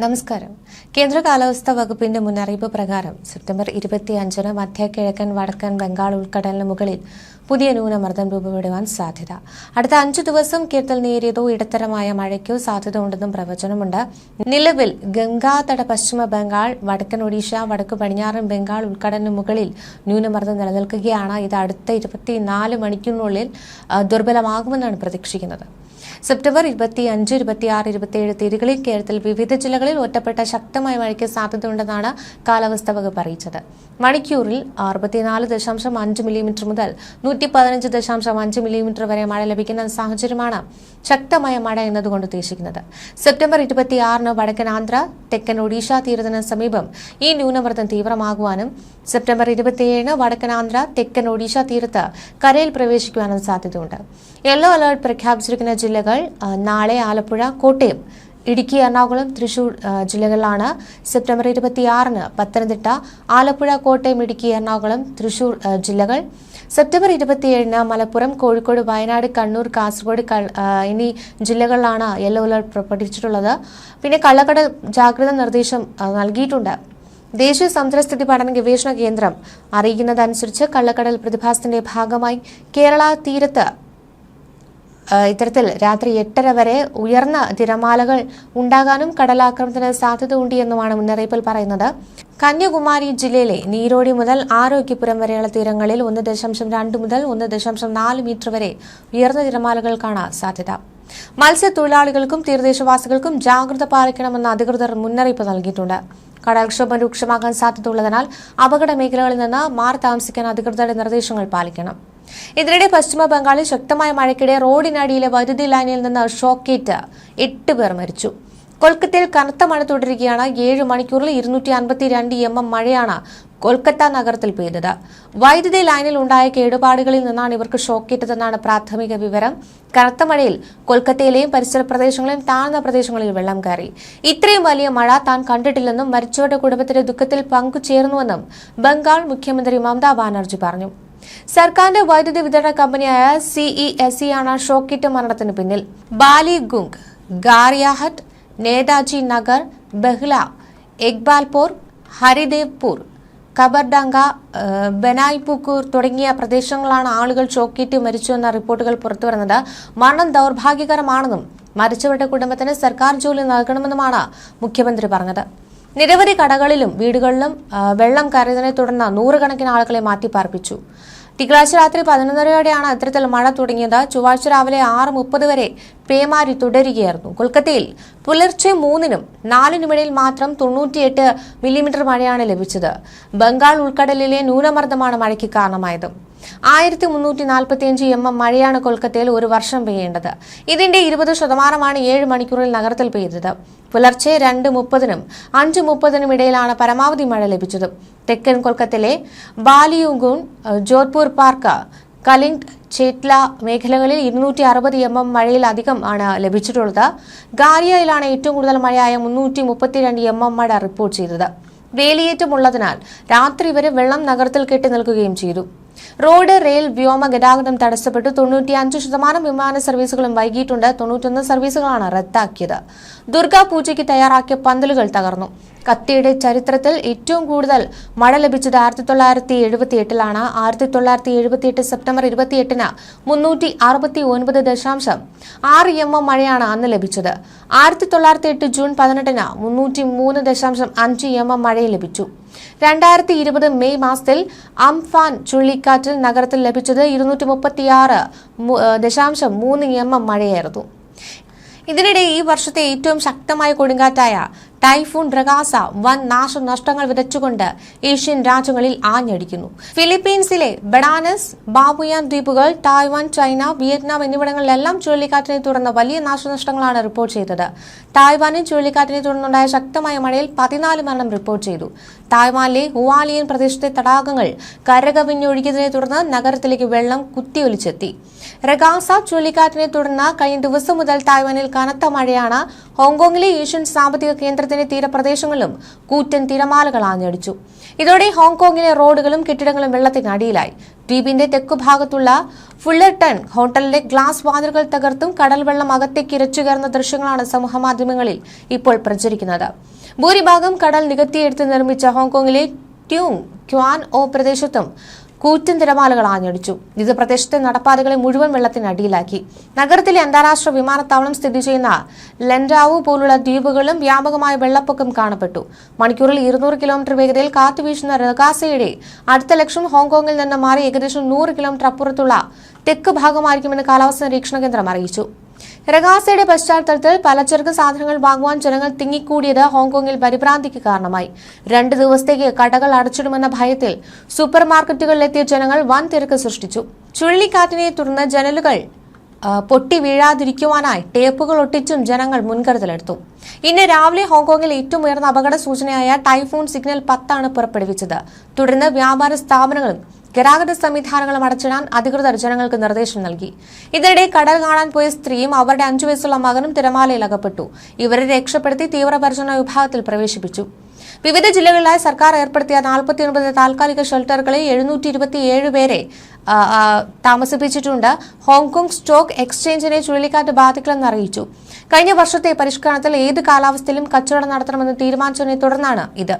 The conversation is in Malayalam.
നമസ്കാരം. കേന്ദ്ര കാലാവസ്ഥാ വകുപ്പിന്റെ മുന്നറിയിപ്പ് പ്രകാരം സെപ്റ്റംബർ ഇരുപത്തി അഞ്ചിന് മധ്യ കിഴക്കൻ വടക്കൻ ബംഗാൾ ഉൾക്കടലിന് മുകളിൽ പുതിയ ന്യൂനമർദ്ദം രൂപപ്പെടുവാൻ സാധ്യത. അടുത്ത അഞ്ചു ദിവസം കേരളത്തിൽ നേരിയതോ ഇടത്തരമായ മഴയ്ക്കോ സാധ്യത ഉണ്ടെന്നും പ്രവചനമുണ്ട്. നിലവിൽ ഗംഗാതട പശ്ചിമ ബംഗാൾ വടക്കൻ ഒഡീഷ വടക്കു പടിഞ്ഞാറൻ ബംഗാൾ ഉൾക്കടലിന് മുകളിൽ ന്യൂനമർദ്ദം നിലനിൽക്കുകയാണ്. ഇത് അടുത്ത ഇരുപത്തിനാല് മണിക്കൂറിനുള്ളിൽ ദുർബലമാകുമെന്നാണ് പ്രതീക്ഷിക്കുന്നത്. സെപ്റ്റംബർ ഇരുപത്തി അഞ്ച് ഇരുപത്തി ആറ് ഇരുപത്തിയേഴ് തീയതികളിൽ കേരളത്തിൽ വിവിധ ജില്ലകളിൽ ഒറ്റപ്പെട്ട ശക്തമായ മഴയ്ക്ക് സാധ്യതയുണ്ടെന്നാണ് കാലാവസ്ഥാ വകുപ്പ് അറിയിച്ചത്. മണിക്കൂറിൽ അറുപത്തിനാല് ദശാംശം അഞ്ച് മില്ലിമീറ്റർ മുതൽ നൂറ്റി പതിനഞ്ച് ദശാംശം അഞ്ച് മില്ലിമീറ്റർ വരെ മഴ ലഭിക്കുന്ന സാഹചര്യമാണ് ശക്തമായ മഴ എന്നതുകൊണ്ട് ഉദ്ദേശിക്കുന്നത്. സെപ്റ്റംബർ ഇരുപത്തിയാറിന് വടക്കൻ ആന്ധ്ര തെക്കൻ ഒഡീഷ തീരത്തിന് സമീപം ഈ ന്യൂനമർദ്ദം തീവ്രമാകുവാനും സെപ്റ്റംബർ ഇരുപത്തിയേഴിന് വടക്കൻ ആന്ധ്ര തെക്കൻ ഒഡീഷ തീരത്ത് കരയിൽ പ്രവേശിക്കുവാനും സാധ്യതയുണ്ട്. യെല്ലോ അലർട്ട് പ്രഖ്യാപിച്ചിരിക്കുന്ന ജില്ലകൾ നാളെ ആലപ്പുഴ കോട്ടയം ഇടുക്കി എറണാകുളം തൃശൂർ ജില്ലകളിലാണ് സെപ്റ്റംബർ ഇരുപത്തിയാറിന് പത്തനംതിട്ട ആലപ്പുഴ കോട്ടയം ഇടുക്കി എറണാകുളം തൃശൂർ ജില്ലകൾ. സെപ്റ്റംബർ ഇരുപത്തിയേഴിന് മലപ്പുറം കോഴിക്കോട് വയനാട് കണ്ണൂർ കാസർഗോഡ് എന്നീ ജില്ലകളിലാണ് യെല്ലോ അലർട്ട് പുറപ്പെടുവിച്ചിട്ടുള്ളത് പിന്നെ കള്ളക്കടൽ ജാഗ്രത നിർദ്ദേശം നൽകിയിട്ടുണ്ട്. ദേശീയ സമുദ്രസ്ഥിതി പഠന ഗവേഷണ കേന്ദ്രം അറിയിക്കുന്നതനുസരിച്ച് കള്ളക്കടൽ പ്രതിഭാസത്തിന്റെ ഭാഗമായി കേരള തീരത്ത് ഇത്തരത്തിൽ രാത്രി എട്ടര വരെ ഉയർന്ന തിരമാലകൾ ഉണ്ടാകാനും കടലാക്രമണത്തിന് സാധ്യത ഉണ്ട് എന്നുമാണ് മുന്നറിയിപ്പിൽ പറയുന്നത്. കന്യാകുമാരി ജില്ലയിലെ നീരോടി മുതൽ ആരോഗ്യപുരം വരെയുള്ള തീരങ്ങളിൽ ഒന്ന് ദശാംശം രണ്ട് മുതൽ ഒന്ന് ദശാംശം നാല് മീറ്റർ വരെ ഉയർന്ന തിരമാലകൾക്കാണ് സാധ്യത. മത്സ്യത്തൊഴിലാളികൾക്കും തീരദേശവാസികൾക്കും ജാഗ്രത പാലിക്കണമെന്ന് അധികൃതർ മുന്നറിയിപ്പ് നൽകിയിട്ടുണ്ട്. കടൽക്ഷോഭം രൂക്ഷമാകാൻ സാധ്യതയുള്ളതിനാൽ അപകട മേഖലകളിൽ നിന്ന് മാറി താമസിക്കാൻ അധികൃതരുടെ നിർദ്ദേശങ്ങൾ പാലിക്കണം. ഇതിനിടെ പശ്ചിമ ബംഗാളിൽ ശക്തമായ മഴയ്ക്കിടെ റോഡിനടിയിലെ വൈദ്യുതി ലൈനിൽ നിന്ന് ഷോക്കേറ്റ് എട്ട് പേർ മരിച്ചു. കൊൽക്കത്തയിൽ കനത്ത മഴ തുടരുകയാണ്. ഏഴ് മണിക്കൂറിൽ ഇരുന്നൂറ്റി അൻപത്തി രണ്ട് എം എം മഴയാണ് കൊൽക്കത്ത നഗരത്തിൽ പെയ്തത്. വൈദ്യുതി ലൈനിൽ ഉണ്ടായ കേടുപാടുകളിൽ നിന്നാണ് ഇവർക്ക് ഷോക്കേറ്റതെന്നാണ് പ്രാഥമിക വിവരം. കനത്ത മഴയിൽ കൊൽക്കത്തയിലെയും പരിസര പ്രദേശങ്ങളിലും താഴ്ന്ന പ്രദേശങ്ങളിൽ വെള്ളം കയറി. ഇത്രയും വലിയ മഴ താൻ കണ്ടിട്ടില്ലെന്നും മരിച്ചവരുടെ കുടുംബത്തിന്റെ ദുഃഖത്തിൽ പങ്കുചേർന്നുവെന്നും ബംഗാൾ മുഖ്യമന്ത്രി മമതാ ബാനർജി പറഞ്ഞു. സർക്കാരിന്റെ വൈദ്യുതി വിതരണ കമ്പനിയായ സിഇ എസ് ആണ് ഷോക്കിറ്റ് മരണത്തിന് പിന്നിൽ. ബാലിഗുങ് ഗാരിയാഹട്ട് നേതാജി നഗർ ബഹ്ല ഇക്ബാൽപൂർ ഹരിദേവ്പൂർ കബർഡാങ്ക ബനായ്പൂക്കൂർ തുടങ്ങിയ പ്രദേശങ്ങളാണ് ആളുകൾ ചോക്കിയിട്ട് മരിച്ചുവെന്ന റിപ്പോർട്ടുകൾ പുറത്തുവരുന്നത് മരണം ദൗർഭാഗ്യകരമാണെന്നും മരിച്ചവരുടെ കുടുംബത്തിന് സർക്കാർ ജോലി നൽകണമെന്നുമാണ് മുഖ്യമന്ത്രി പറഞ്ഞത്. നിരവധി കടകളിലും വീടുകളിലും വെള്ളം കയറിയതിനെ തുടർന്ന് നൂറുകണക്കിന് ആളുകളെ മാറ്റിപ്പാർപ്പിച്ചു. തിങ്കളാഴ്ച രാത്രി പതിനൊന്നരയോടെയാണ് ഇത്തരത്തിൽ മഴ തുടങ്ങിയത്. ചൊവ്വാഴ്ച രാവിലെ ആറ് മുപ്പത് വരെ പേമാരി തുടരുകയായിരുന്നു. കൊൽക്കത്തയിൽ പുലർച്ചെ മൂന്നിനും നാലിനുമിടയിൽ മാത്രം തൊണ്ണൂറ്റിയെട്ട് മില്ലിമീറ്റർ മഴയാണ് ലഭിച്ചത്. ബംഗാൾ ഉൾക്കടലിലെ ന്യൂനമർദ്ദമാണ് മഴയ്ക്ക് കാരണമായത്. ആയിരത്തി മുന്നൂറ്റി നാൽപ്പത്തിയഞ്ച് എം എം മഴയാണ് കൊൽക്കത്തയിൽ ഒരു വർഷം പെയ്യേണ്ടത്. ഇതിന്റെ ഇരുപത് ശതമാനമാണ് ഏഴ് മണിക്കൂറിൽ നഗരത്തിൽ പെയ്തത്. പുലർച്ചെ രണ്ട് മുപ്പതിനും അഞ്ച് മുപ്പതിനും ഇടയിലാണ് പരമാവധി മഴ ലഭിച്ചത്. തെക്കൻ കൊൽക്കത്തയിലെ ബാലിയുഗുൺ ജോധ്പൂർ പാർക്ക് കലിംഗ് ചേറ്റ്ല മേഖലകളിൽ ഇരുന്നൂറ്റി അറുപത് എം എം മഴയിലധികം ആണ് ലഭിച്ചിട്ടുള്ളത്. ഗാരിയയിലാണ് ഏറ്റവും കൂടുതൽ മഴയായ മുന്നൂറ്റി മുപ്പത്തിരണ്ട് എം എം മഴ റിപ്പോർട്ട് ചെയ്തത്. വേലിയേറ്റമുള്ളതിനാൽ രാത്രി വരെ വെള്ളം നഗരത്തിൽ കെട്ടി നിൽക്കുകയും ചെയ്തു. റോഡ് റെയിൽ വ്യോമ ഗതാഗതം തടസ്സപ്പെട്ടു. തൊണ്ണൂറ്റിയഞ്ച് ശതമാനം വിമാന സർവീസുകളും വൈകിട്ടുണ്ട് തൊണ്ണൂറ്റൊന്ന് സർവീസുകളാണ് റദ്ദാക്കിയത്. ദുർഗാ പൂജയ്ക്ക് തയ്യാറാക്കിയ പന്തലുകൾ തകർന്നു. കത്തിയുടെ ചരിത്രത്തിൽ ഏറ്റവും കൂടുതൽ മഴ ലഭിച്ചത് ആയിരത്തി തൊള്ളായിരത്തി എഴുപത്തി എട്ടിലാണ് ആയിരത്തി തൊള്ളായിരത്തി എഴുപത്തി എട്ട് സെപ്റ്റംബർ ഇരുപത്തിയെട്ടിന് മുന്നൂറ്റി അറുപത്തി ഒൻപത് ദശാംശം ആറ് എം എം മഴയാണ് അന്ന് ലഭിച്ചത്. ആയിരത്തി തൊള്ളായിരത്തി എട്ട് ജൂൺ പതിനെട്ടിന് മുന്നൂറ്റി മൂന്ന് ദശാംശം അഞ്ച് എം എം മഴയും ലഭിച്ചു. രണ്ടായിരത്തി ഇരുപത് മെയ് മാസത്തിൽ അംഫാൻ ചുഴലിക്കാറ്റിൽ നഗരത്തിൽ ലഭിച്ചത് ഇരുന്നൂറ്റി മുപ്പത്തിയാറ് ദശാംശം മൂന്ന് എം എം മഴയായിരുന്നു. ഇതിനിടെ ഈ വർഷത്തെ ഏറ്റവും ശക്തമായ കൊടുങ്കാറ്റായ ടൈഫൂൺ ഡ്രഗാസ വൻ നാശനഷ്ടങ്ങൾ വിതച്ചുകൊണ്ട് ഏഷ്യൻ രാജ്യങ്ങളിൽ ആഞ്ഞടിക്കുന്നു. ഫിലിപ്പീൻസിലെ ബഡാനസ് ബാബുയാൻ ദ്വീപുകൾ തായ്വാൻ ചൈന വിയറ്റ്നാം എന്നിവിടങ്ങളിലെല്ലാം ചുഴലിക്കാറ്റിനെ തുടർന്ന് വലിയ നാശനഷ്ടങ്ങളാണ് റിപ്പോർട്ട് ചെയ്തത്. തായ്വാനിൽ ചുഴലിക്കാറ്റിനെ തുടർന്നുണ്ടായ ശക്തമായ മഴയിൽ പതിനാല് മരണം റിപ്പോർട്ട് ചെയ്തു. തായ്വാനിലെ ഹുവാലിയൻ പ്രദേശത്തെ തടാകങ്ങൾ കരകവിഞ്ഞൊഴുകിയതിനെ തുടർന്ന് നഗരത്തിലേക്ക് വെള്ളം കുത്തിയൊലിച്ചെത്തി. റഗാസ ചുഴലിക്കാറ്റിനെ തുടർന്ന് കഴിഞ്ഞ ദിവസം മുതൽ തായ്വാനിൽ കനത്ത മഴയാണ്. ഹോങ്കോങ്ങിലെ ഏഷ്യൻ സാമ്പത്തിക കേന്ദ്രത്തിൽ നഗരത്തിന്റെ തീരപ്രദേശങ്ങളിലും കൂറ്റൻ തിരമാലകൾ ആഞ്ഞടിച്ചു. ഇതോടെ ഹോങ്കോങ്ങിലെ റോഡുകളും കെട്ടിടങ്ങളും വെള്ളത്തിനടിയിലായി ദ്വീപിന്റെ തെക്കുഭാഗത്തുള്ള ഫുള്ളർട്ടൺ ഹോട്ടലിലെ ഗ്ലാസ് വാതിലുകൾ തകർത്തും കടൽ വെള്ളം അകത്തേക്ക് ഇരച്ചുകയറുന്ന ദൃശ്യങ്ങളാണ് സമൂഹമാധ്യമങ്ങളിൽ ഇപ്പോൾ പ്രചരിക്കുന്നത്. ഭൂരിഭാഗം കടൽ നികത്തിയെടുത്ത് നിർമ്മിച്ച ഹോങ്കോങ്ങിലെ ട്യൂങ് ക്വാൻ ഓ പ്രദേശത്തും കൂറ്റൻ തിരമാലകൾ ആഞ്ഞടിച്ചു. ഇത് പ്രദേശത്തെ നടപ്പാതകളെ മുഴുവൻ വെള്ളത്തിനടിയിലാക്കി നഗരത്തിലെ അന്താരാഷ്ട്ര വിമാനത്താവളം സ്ഥിതി ചെയ്യുന്ന ലെൻഡാവു പോലുള്ള ദ്വീപുകളും വ്യാപകമായ വെള്ളപ്പൊക്കം കാണപ്പെട്ടു. മണിക്കൂറിൽ ഇരുന്നൂറ് കിലോമീറ്റർ വേഗതയിൽ കാത്തുവീശുന്ന റഗാസയുടെ അടുത്ത ലക്ഷ്യം ഹോങ്കോങ്ങിൽ നിന്ന് മാറി ഏകദേശം നൂറ് കിലോമീറ്റർ അപ്പുറത്തുള്ള തെക്ക് ഭാഗമായിരിക്കുമെന്ന് കാലാവസ്ഥാ നിരീക്ഷണ കേന്ദ്രം അറിയിച്ചു. രഗാസയുടെ പശ്ചാത്തലത്തിൽ പലചരക്ക് സാധനങ്ങൾ വാങ്ങുവാൻ ജനങ്ങൾ തിങ്ങിക്കൂടിയത് ഹോങ്കോങ്ങിൽ പരിഭ്രാന്തിക്ക് കാരണമായി. രണ്ട് ദിവസത്തേക്ക് കടകൾ അടച്ചിടുമെന്ന ഭയത്തിൽ സൂപ്പർ മാർക്കറ്റുകളിലെത്തിയ ജനങ്ങൾ വൻ തിരക്ക് സൃഷ്ടിച്ചു. ചുഴലിക്കാറ്റിനെ തുടർന്ന് ജനലുകൾ പൊട്ടി വീഴാതിരിക്കുവാനായി ടേപ്പുകൾ ഒട്ടിച്ചും ജനങ്ങൾ മുൻകരുതലെടുത്തു. ഇന്ന് രാവിലെ ഹോങ്കോങ്ങിൽ ഏറ്റവും ഉയർന്ന അപകട സൂചനയായ ടൈഫൂൺ സിഗ്നൽ പത്താണ് പുറപ്പെടുവിച്ചത്. തുടർന്ന് വ്യാപാര സ്ഥാപനങ്ങളും ഗതാഗത സംവിധാനങ്ങളും അടച്ചിടാൻ അധികൃതർ ജനങ്ങൾക്ക് നിർദ്ദേശം നൽകി. ഇതിനിടെ കടൽ കാണാൻ പോയ സ്ത്രീയും അവരുടെ അഞ്ചു വയസ്സുള്ള മകനും തിരമാലയിൽ അകപ്പെട്ടു. ഇവരെ രക്ഷപ്പെടുത്തി തീവ്രപരിചരണ വിഭാഗത്തിൽ പ്രവേശിപ്പിച്ചു. വിവിധ ജില്ലകളിലായി സർക്കാർ ഏർപ്പെടുത്തിയ നാൽപ്പത്തിയൊൻപത് താൽക്കാലിക ഷെൽട്ടറുകളിൽ എഴുന്നൂറ്റി ഇരുപത്തിയേഴ് പേരെ താമസിപ്പിച്ചിട്ടുണ്ട്. ഹോങ്കോങ് സ്റ്റോക്ക് എക്സ്ചേഞ്ചിനെ ചുഴലിക്കാറ്റ് ബാധിക്കില്ലെന്ന് അറിയിച്ചു. കഴിഞ്ഞ വർഷത്തെ പരിഷ്കരണത്തിൽ ഏത് കാലാവസ്ഥയിലും കച്ചവടം നടത്തണമെന്ന് തീരുമാനിച്ചതിനെ തുടർന്നാണ് ഇത്.